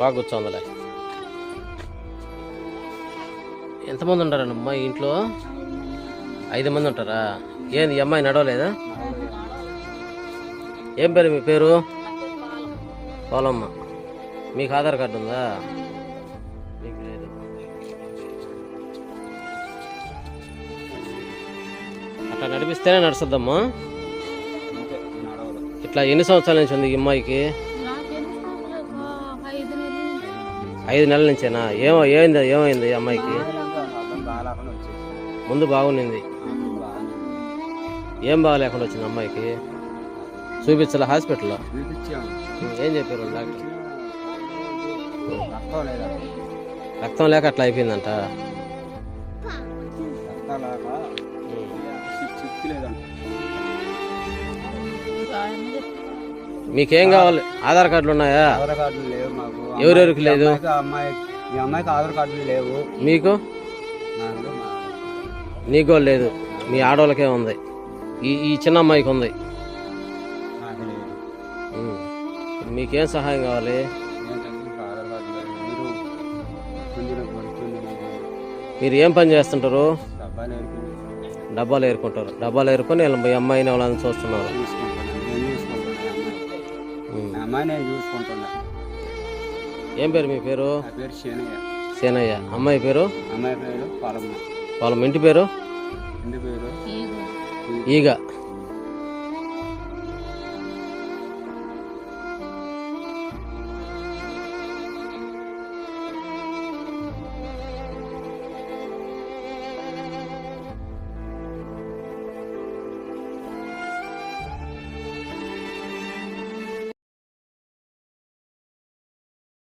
బాగా కూర్చోందిలే ఎంతమంది ఉంటారండి అమ్మాయి ఇంట్లో? ఐదు మంది ఉంటారా? ఏంది ఈ అమ్మాయి నడవలేదా? ఏం పేరు మీ పేరు? పోలమ్మ. మీకు ఆధార్ కార్డు ఉందా? మీకు లేదు. అట్లా నడిపిస్తేనే నడుస్తుందమ్మా. ఇట్లా ఎన్ని సంవత్సరాల నుంచి ఉంది ఈ అమ్మాయికి? ఐదు నెలల నుంచేనా? ఏమో ఏమైంది ఏమైంది అమ్మాయికి? ముందు బాగుండింది. ఏం బాగాలేకుండా వచ్చింది అమ్మాయికి? చూపించాల హాస్పిటల్లో? ఏం చెప్పారు డాక్టర్? రక్తం లేక అట్లా అయిపోయిందంట. మీకేం కావాలి? ఆధార్ కార్డులు ఉన్నాయా? ఆధార్ కార్డులు లేవు మాకు. ఎవరెవరికి లేదు? అమ్మాయికి అమ్మాయి మీ అమ్మాయికి ఆధార్ కార్డులు లేవు. మీకు? నాకు మా- నీకో లేదు. మీ ఆడవాళ్ళకే ఉంది. ఈ ఈ చిన్న అమ్మాయికి ఉంది. నాకు లేదు. ఉమ్. మీకేం సహాయం కావాలి? ఏంటంటే మీకు ఆధార్ కార్డు లేదు మీరు ఏం పని చేస్తుంటారు? డబ్బాలు ఏరుకుంటారు. డబ్బాలు ఏరుకొని వీళ్ళ మీ అమ్మాయిని వాళ్ళని చూస్తున్నారు. అమ్మాయి నేను చూసుకుంటున్నా ఏం పేరు మీ పేరు? నా పేరు శేనయ్య. సేనయ్య అమ్మాయి పేరు? అమ్మాయి పేరు పాలమ్మ. వాళ్ళ ఇంటి పేరు? ఇంటి పేరు? ఈగ.